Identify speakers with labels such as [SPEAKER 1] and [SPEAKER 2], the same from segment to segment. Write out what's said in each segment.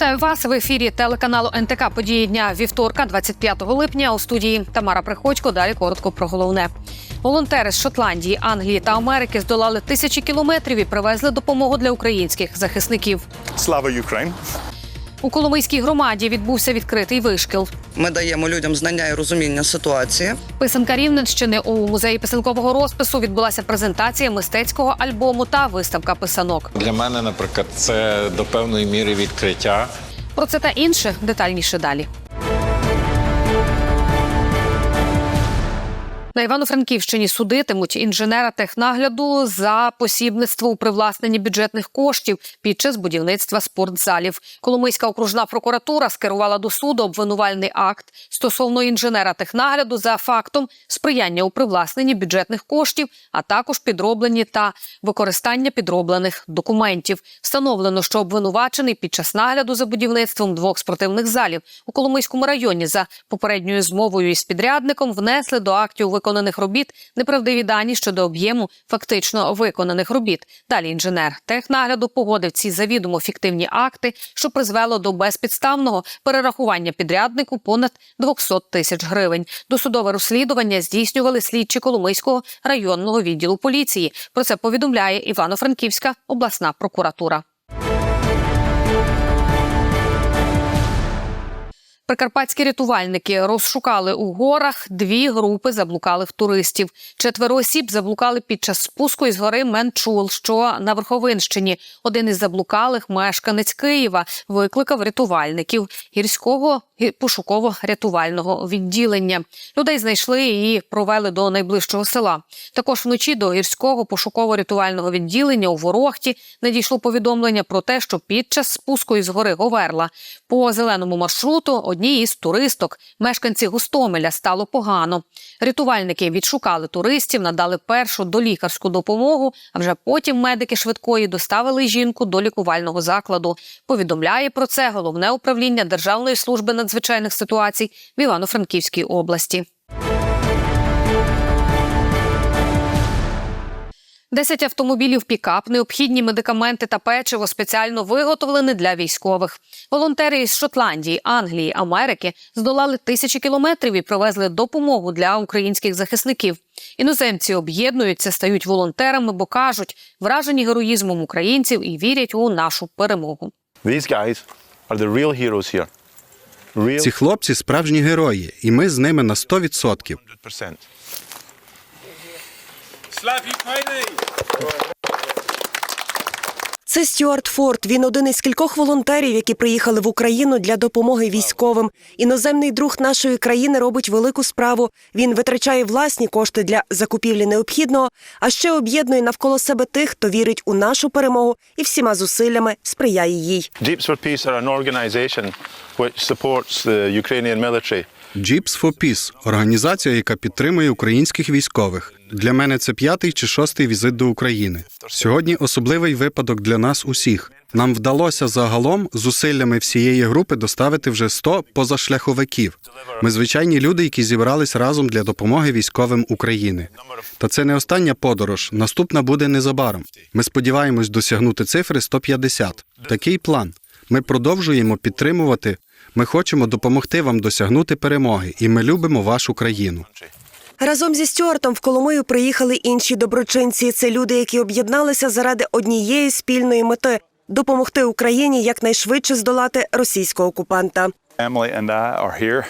[SPEAKER 1] Вітаю вас в ефірі телеканалу НТК Події дня вівторка, 25 липня. У студії Тамара Приходько. Далі коротко про головне. Волонтери з Шотландії, Англії та Америки здолали тисячі кілометрів і привезли допомогу для українських захисників.
[SPEAKER 2] Слава Україні!
[SPEAKER 1] У Коломийській громаді відбувся відкритий вишкіл.
[SPEAKER 3] Ми даємо людям знання і розуміння ситуації.
[SPEAKER 1] Писанка Рівненщини у музеї писанкового розпису відбулася презентація мистецького альбому та виставка писанок.
[SPEAKER 4] Для мене, наприклад, це до певної міри відкриття.
[SPEAKER 1] Про це та інше детальніше далі. На Івано-Франківщині судитимуть інженера технагляду за посібництво у привласненні бюджетних коштів під час будівництва спортзалів. Коломийська окружна прокуратура скерувала до суду обвинувальний акт стосовно інженера технагляду за фактом сприяння у привласненні бюджетних коштів, а також підроблені та використання підроблених документів. Встановлено, що обвинувачений під час нагляду за будівництвом двох спортивних залів у Коломийському районі за попередньою змовою із підрядником внесли до актів виконаних робіт неправдиві дані щодо об'єму фактично виконаних робіт. Далі інженер технагляду погодив ці завідомо фіктивні акти, що призвело до безпідставного перерахування підряднику понад 200 тисяч гривень. Досудове розслідування здійснювали слідчі Коломийського районного відділу поліції. Про це повідомляє Івано-Франківська обласна прокуратура. Прикарпатські рятувальники розшукали у горах дві групи заблукалих туристів. Четверо осіб заблукали під час спуску із гори Менчул, що на Верховинщині. Один із заблукалих мешканець Києва викликав рятувальників гірського пошуково-рятувального відділення. Людей знайшли і провели до найближчого села. Також вночі до гірського пошуково-рятувального відділення у Ворохті надійшло повідомлення про те, що під час спуску із гори Говерла по зеленому маршруту одній із туристок, мешканці Гостомеля, стало погано. Рятувальники відшукали туристів, надали першу долікарську допомогу. А вже потім медики швидкої доставили жінку до лікувального закладу. Повідомляє про це головне управління Державної служби надзвичайних ситуацій в Івано-Франківській області. Десять автомобілів пікап, необхідні медикаменти та печиво спеціально виготовлені для військових. Волонтери із Шотландії, Англії, Америки здолали тисячі кілометрів і привезли допомогу для українських захисників. Іноземці об'єднуються, стають волонтерами, бо кажуть, вражені героїзмом українців і вірять у нашу перемогу.
[SPEAKER 2] These guys are the real heroes here. Real
[SPEAKER 5] Ці хлопці справжні герої, і ми з ними на 100%.
[SPEAKER 2] 100%.
[SPEAKER 6] Це Стюарт Форд. Він один із кількох волонтерів, які приїхали в Україну для допомоги військовим. Іноземний друг нашої країни робить велику справу. Він витрачає власні кошти для закупівлі необхідного, а ще об'єднує навколо себе тих, хто вірить у нашу перемогу і всіма зусиллями сприяє їй.
[SPEAKER 2] Jeeps for Peace are an organization which supports the Ukrainian military.
[SPEAKER 5] Jeeps for Peace – організація, яка підтримує українських військових. Для мене це п'ятий чи шостий візит до України. Сьогодні особливий випадок для нас усіх. Нам вдалося загалом зусиллями всієї групи доставити вже 100 позашляховиків. Ми звичайні люди, які зібрались разом для допомоги військовим України. Та це не остання подорож. Наступна буде незабаром. Ми сподіваємось досягнути цифри 150. Такий план. Ми продовжуємо підтримувати. Ми хочемо допомогти вам досягнути перемоги, і ми любимо вашу країну.
[SPEAKER 6] Разом зі Стюартом в Коломию приїхали інші доброчинці. Це люди, які об'єдналися заради однієї спільної мети допомогти Україні якнайшвидше здолати російського окупанта.
[SPEAKER 2] Uh,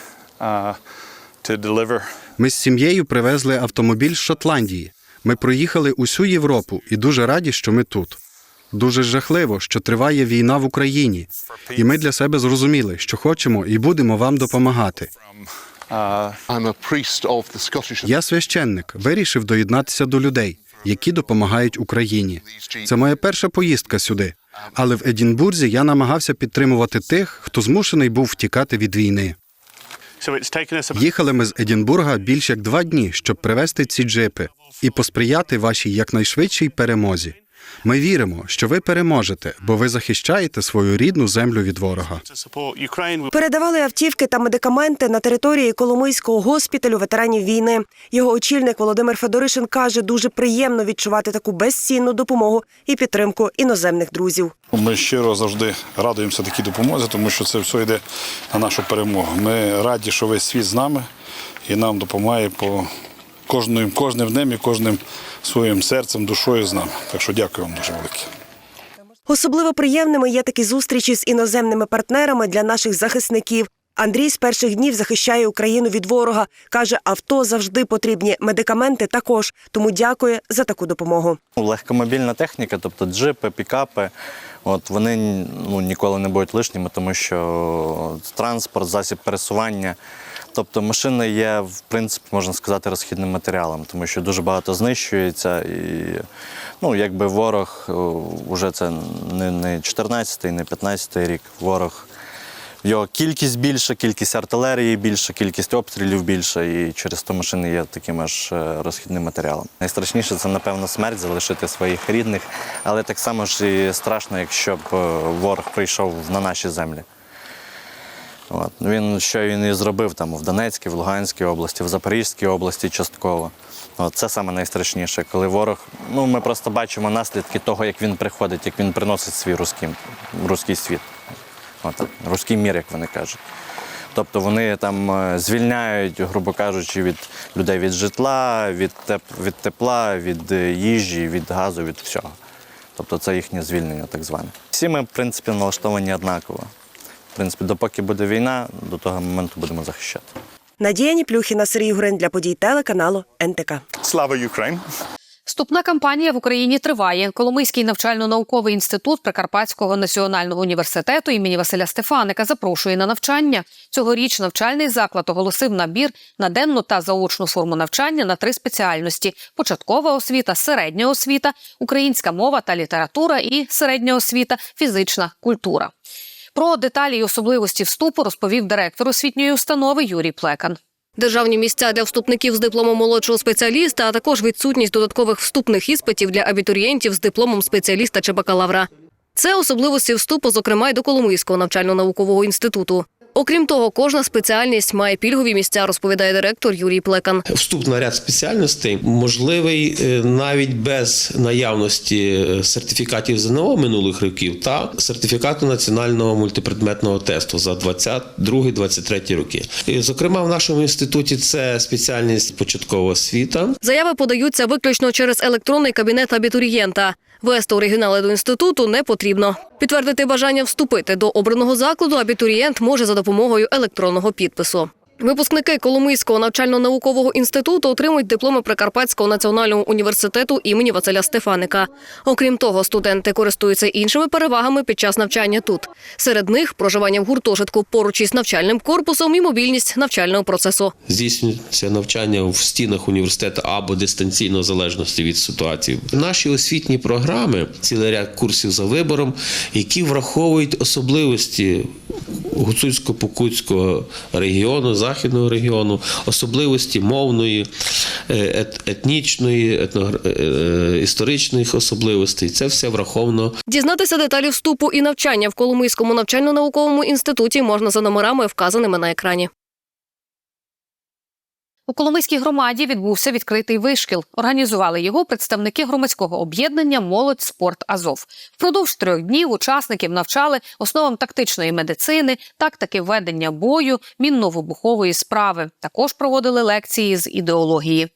[SPEAKER 5] Ми з сім'єю привезли автомобіль з Шотландії. Ми проїхали усю Європу і дуже раді, що ми тут. Дуже жахливо, що триває війна в Україні, і ми для себе зрозуміли, що хочемо і будемо вам допомагати.
[SPEAKER 7] I'm a priest of the Scottish.
[SPEAKER 5] Я священник, вирішив доєднатися до людей, які допомагають Україні. Це моя перша поїздка сюди. Але в Едінбурзі я намагався підтримувати тих, хто змушений був втікати від війни. Їхали ми з Едінбурга більш як два дні, щоб привезти ці джипи і посприяти вашій якнайшвидшій перемозі. Ми віримо, що ви переможете, бо ви захищаєте свою рідну землю від ворога.
[SPEAKER 6] Передавали автівки та медикаменти на території Коломийського госпіталю ветеранів війни. Його очільник Володимир Федоришин каже, дуже приємно відчувати таку безцінну допомогу і підтримку іноземних друзів.
[SPEAKER 8] Ми щиро завжди радуємося такій допомозі, тому що це все йде на нашу перемогу. Ми раді, що весь світ з нами і нам допомагає по кожним, кожним днем і кожним своїм серцем, душою з нами. Так що дякую вам дуже велике.
[SPEAKER 6] Особливо приємними є такі зустрічі з іноземними партнерами для наших захисників. Андрій з перших днів захищає Україну від ворога. каже, авто завжди потрібні, медикаменти також. Тому дякує за таку допомогу.
[SPEAKER 9] Ну, Легкомобільна техніка, тобто джипи, пікапи, от вони ну, ніколи не будуть лишніми, тому що транспорт, засіб пересування. Тобто машина є, в принципі, можна сказати, розхідним матеріалом, тому що дуже багато знищується. І ну, якби ворог вже це не, не 14-й, не 15-й рік. Ворог його кількість більша, кількість артилерії більша, кількість обстрілів більша, і через то машини є таким аж е, розхідним матеріалом. Найстрашніше це, напевно, смерть залишити своїх рідних, але так само ж і страшно, якщо б е, ворог прийшов на наші землі. От. Він що він і зробив там в Донецькій, в Луганській області, в Запорізькій області частково. От це саме найстрашніше, коли ворог. Ну ми просто бачимо наслідки того, як він приходить, як він приносить свій руський, руський світ. От, руський мір, як вони кажуть. Тобто вони там е, звільняють, грубо кажучи, від людей від житла, від, теп, від тепла, від е, їжі, від газу, від всього. Тобто це їхнє звільнення, так зване. Всі ми, в принципі, налаштовані однаково. В принципі, допоки буде війна, до того моменту будемо захищати.
[SPEAKER 6] Надія Ніплюхіна, Сергій Гурин для подій телеканалу НТК.
[SPEAKER 10] Slava Ukraine.
[SPEAKER 1] Вступна кампанія в Україні триває. Коломийський навчально-науковий інститут Прикарпатського національного університету імені Василя Стефаника запрошує на навчання. Цьогоріч навчальний заклад оголосив набір на денну та заочну форму навчання на три спеціальності: початкова освіта, середня освіта, українська мова та література і середня освіта, фізична культура. Про деталі й особливості вступу розповів директор освітньої установи Юрій Плекан.
[SPEAKER 11] Державні місця для вступників з дипломом молодшого спеціаліста, а також відсутність додаткових вступних іспитів для абітурієнтів з дипломом спеціаліста чи бакалавра. Це особливості вступу, зокрема й до Коломийського навчально-наукового інституту. Окрім того, кожна спеціальність має пільгові місця, розповідає директор Юрій Плекан.
[SPEAKER 12] Вступ на ряд спеціальностей можливий е, навіть без наявності е, сертифікатів ЗНО минулих років та сертифікату національного мультипредметного тесту за 22-23 роки. І, зокрема, в нашому інституті це спеціальність початкова освіта.
[SPEAKER 11] Заяви подаються виключно через електронний кабінет абітурієнта. Вести оригінали до інституту не потрібно. Підтвердити бажання вступити до обраного закладу абітурієнт може за допомогою електронного підпису. Випускники Коломийського навчально-наукового інституту отримують дипломи Прикарпатського національного університету імені Василя Стефаника. Окрім того, студенти користуються іншими перевагами під час навчання тут. Серед них проживання в гуртожитку поруч із навчальним корпусом і мобільність навчального процесу.
[SPEAKER 12] Здійснюється навчання в стінах університету або дистанційно в залежності від ситуації. Наші освітні програми, цілий ряд курсів за вибором, які враховують особливості гуцульсько-покутського регіону, західного регіону, особливості мовної, е, ет- етнічної, етногра- е, історичних особливостей. Це все враховано
[SPEAKER 11] Дізнатися деталі вступу і навчання в Коломийському навчально-науковому інституті можна за номерами, вказаними на екрані.
[SPEAKER 1] У Коломийській громаді відбувся відкритий вишкіл. Організували його представники громадського об'єднання Молодь спорт Азов. Впродовж трьох днів учасників навчали основам тактичної медицини, тактики ведення бою, мінно-вибухової справи. Також проводили лекції з ідеології.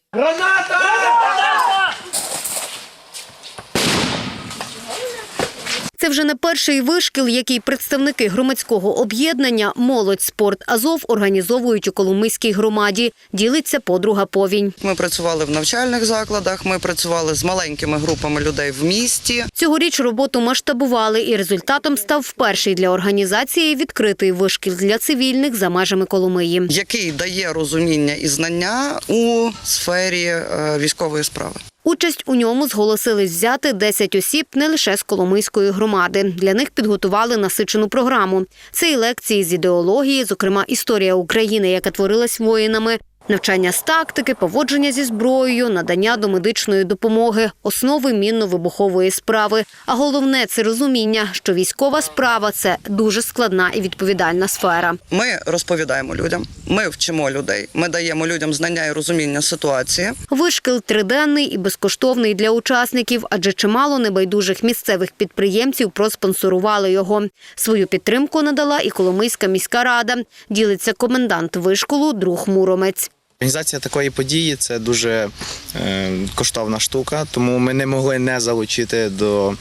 [SPEAKER 13] Це вже не перший вишкіл, який представники громадського об'єднання Молодь спорт Азов організовують у Коломийській громаді. Ділиться подруга повінь.
[SPEAKER 3] Ми працювали в навчальних закладах, ми працювали з маленькими групами людей в місті.
[SPEAKER 13] Цьогоріч роботу масштабували, і результатом став перший для організації відкритий вишкіл для цивільних за межами Коломиї.
[SPEAKER 3] який дає розуміння і знання у сфері е, військової справи.
[SPEAKER 13] Участь у ньому зголосились взяти 10 осіб не лише з Коломийської громади. Для них підготували насичену програму. Це і лекції з ідеології, зокрема історія України, яка творилась воїнами, Навчання з тактики, поводження зі зброєю, надання до медичної допомоги, основи мінно-вибухової справи. А головне це розуміння, що військова справа це дуже складна і відповідальна сфера.
[SPEAKER 3] Ми розповідаємо людям, ми вчимо людей, ми даємо людям знання і розуміння ситуації.
[SPEAKER 13] Вишкіл триденний і безкоштовний для учасників, адже чимало небайдужих місцевих підприємців проспонсорували його. Свою підтримку надала і Коломийська міська рада. Ділиться комендант вишколу друг Муромець.
[SPEAKER 14] Організація такої події це дуже е, коштовна штука, тому ми не могли не залучити до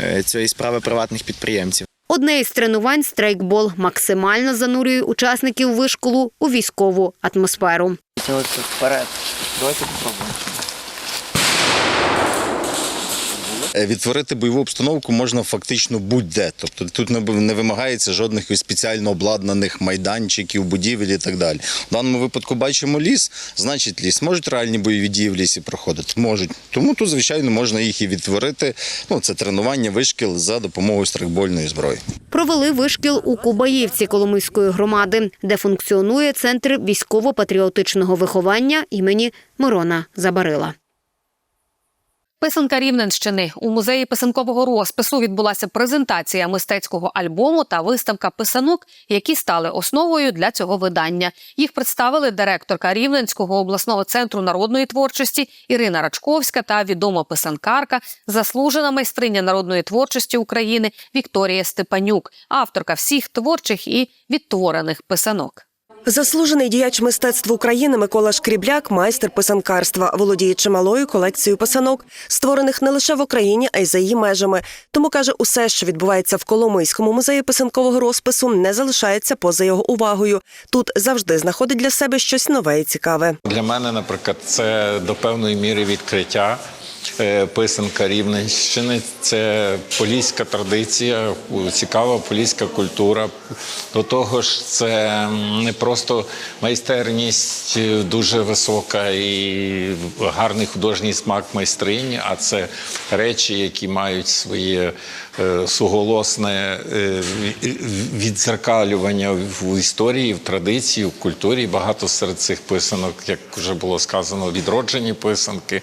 [SPEAKER 14] е, цієї справи приватних підприємців.
[SPEAKER 13] Одне із тренувань страйкбол максимально занурює учасників вишколу у військову атмосферу.
[SPEAKER 14] Вперед, давайте попробуємо.
[SPEAKER 15] Е, Відтворити бойову обстановку можна фактично будь-де. Тобто тут не не вимагається жодних спеціально обладнаних майданчиків, будівель і так далі. В даному випадку бачимо ліс, значить ліс. Можуть реальні бойові дії в лісі проходити? Можуть. Тому тут, звичайно, можна їх і відтворити. Ну, це тренування вишкіл за допомогою страйкбольної зброї.
[SPEAKER 13] Провели вишкіл у Кубаївці Коломийської громади, де функціонує центр військово-патріотичного виховання імені Мирона Забарила.
[SPEAKER 1] Писанка Рівненщини у музеї писанкового розпису відбулася презентація мистецького альбому та виставка писанок, які стали основою для цього видання. Їх представили директорка Рівненського обласного центру народної творчості Ірина Рачковська та відома писанкарка, заслужена майстриня народної творчості України Вікторія Степанюк, авторка всіх творчих і відтворених писанок.
[SPEAKER 6] Заслужений діяч мистецтв України Микола Шкрібляк, майстер писанкарства, володіє чималою колекцією писанок, створених не лише в Україні, а й за її межами. Тому каже, усе, що відбувається в Коломийському музеї писанкового розпису, не залишається поза його увагою. Тут завжди знаходить для себе щось нове і цікаве.
[SPEAKER 4] Для мене, наприклад, це до певної міри відкриття. Е, Писанка Рівненщини це поліська традиція, цікава поліська культура. До того ж, це не просто майстерність е, дуже висока і гарний художній смак майстрині, а це речі, які мають своє е, суголосне відзеркалювання в історії, в традиції, в культурі. Багато серед цих писанок, як вже було сказано, відроджені писанки.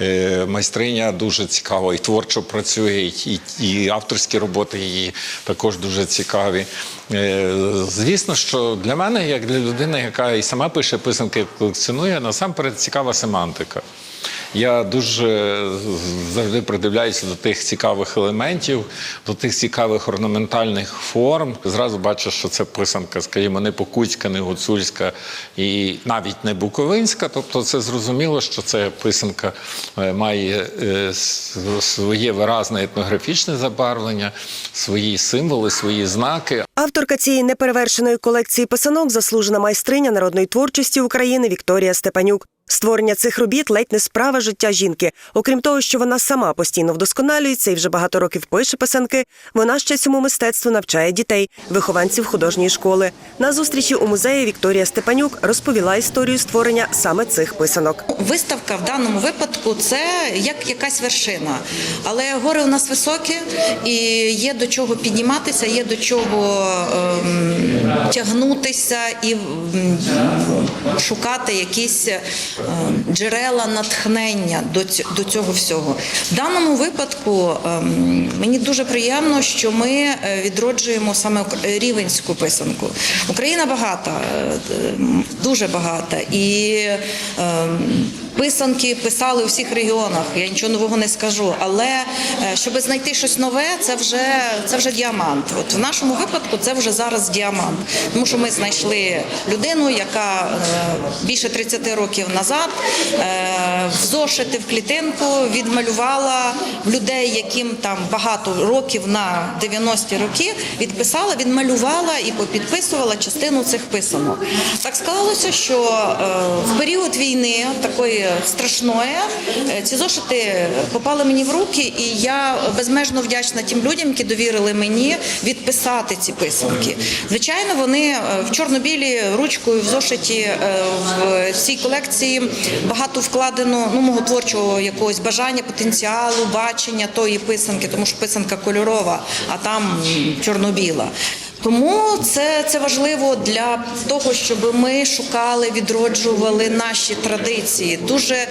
[SPEAKER 4] Е, Майстриня дуже цікава і творчо працює, і, і авторські роботи її також дуже цікаві. Е, Звісно, що для мене, як для людини, яка і сама пише писанки, колекціонує, насамперед цікава семантика. Я дуже завжди придивляюся до тих цікавих елементів, до тих цікавих орнаментальних форм. Зразу бачу, що це писанка, скажімо, не покутська, не гуцульська і навіть не буковинська. Тобто, це зрозуміло, що це писанка е, має е, своє виразне етнографічне забарвлення, свої символи, свої знаки.
[SPEAKER 6] Авторка цієї неперевершеної колекції писанок заслужена майстриня народної творчості України Вікторія Степанюк. Створення цих робіт ледь не справа життя жінки. Окрім того, що вона сама постійно вдосконалюється і вже багато років пише писанки, вона ще цьому мистецтву навчає дітей, вихованців художньої школи. На зустрічі у музеї Вікторія Степанюк розповіла історію створення саме цих писанок.
[SPEAKER 16] Виставка в даному випадку це як якась вершина. Але гори у нас високі і є до чого підніматися, є до чого ем, тягнутися і м, шукати якісь ем, джерела натхнення до, ць- до цього всього. В даному випадку ем, мені дуже приємно, що ми е, відроджуємо саме рівенську писанку. Україна багата, е, дуже багата. І ем, Писанки писали у всіх регіонах. Я нічого нового не скажу. Але е, щоб знайти щось нове, це вже це вже діамант. От в нашому випадку це вже зараз діамант, тому що ми знайшли людину, яка е, більше 30 років назад е, в зошити в клітинку відмалювала людей, яким там багато років на 90-ті роки відписала, відмалювала і попідписувала частину цих писанок. Так склалося, що в період війни такої страшної е, ці зошити попали мені в руки, і я безмежно вдячна тим людям, які довірили мені відписати ці писанки. Звичайно, вони е, в чорно-білі ручкою в зошиті е, в цій колекції багато вкладено ну мого творчого якогось бажання, потенціалу, бачення тої писанки, тому що писанка кольорова, а там чорно-біла. Тому це, це важливо для того, щоб ми шукали, відроджували наші традиції. Дуже е,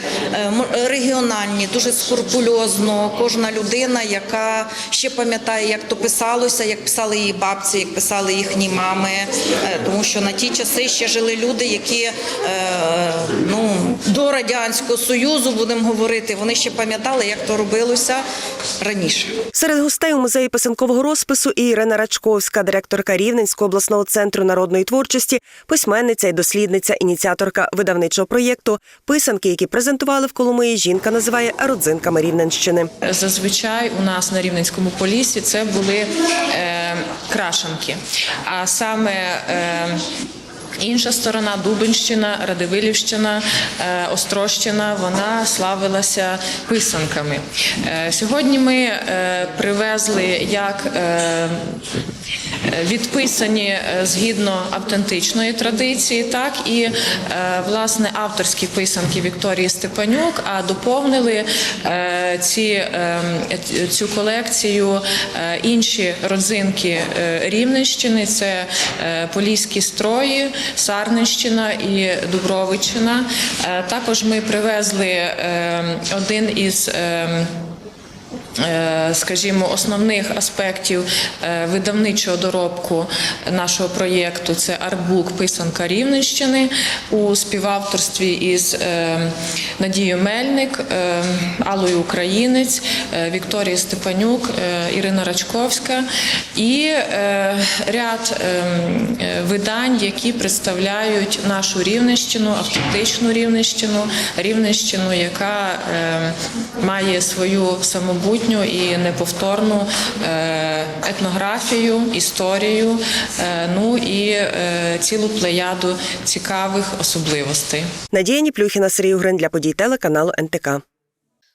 [SPEAKER 16] регіональні, дуже скрупульозно. Кожна людина, яка ще пам'ятає, як то писалося, як писали її бабці, як писали їхні мами. Е, Тому що на ті часи ще жили люди, які е, ну, до Радянського Союзу, будемо говорити, вони ще пам'ятали, як то робилося раніше.
[SPEAKER 6] Серед гостей у музеї писанкового розпису і Ірина Рачковська, директорка Рівненського обласного центру народної творчості, письменниця і дослідниця, ініціаторка видавничого проєкту. Писанки, які презентували в Коломиї, жінка називає родзинками Рівненщини.
[SPEAKER 17] Зазвичай у нас на Рівненському полісі це були е, крашенки. А саме е, інша сторона Дубинщина, Радивилівщина, е, Острощина, вона славилася писанками. Е, сьогодні ми е, привезли як відписані е, згідно автентичної традиції, так і е, власне авторські писанки Вікторії Степанюк, а доповнили е, ці, цю колекцію інші родзинки Рівненщини. Це поліські строї, Сарненщина і Дубровиччина. Е, Також ми привезли один із скажімо, основних аспектів е, видавничого доробку нашого проєкту це артбук Писанка Рівненщини у співавторстві із е, Надією Мельник, е, Аллою Українець, е, Вікторією Степанюк, е, Ірина Рачковська. І е, ряд е, е, видань, які представляють нашу Рівненщину, автентичну Рівненщину, Рівненщину, яка е, має свою самобутню і неповторну е, етнографію, історію, е, ну і е, цілу плеяду цікавих особливостей.
[SPEAKER 6] Надія Ніплюхіна, Сергій Угрин для подій телеканалу НТК.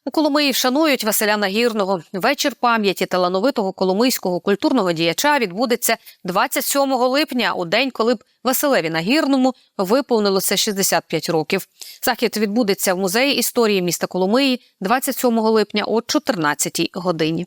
[SPEAKER 1] У Коломиї вшанують Василя Нагірного. Вечір пам'яті талановитого коломийського культурного діяча відбудеться 27 липня, у день, коли б Василеві Нагірному виповнилося 65 років. Захід відбудеться в музеї історії міста Коломиї 27 липня о 14 годині.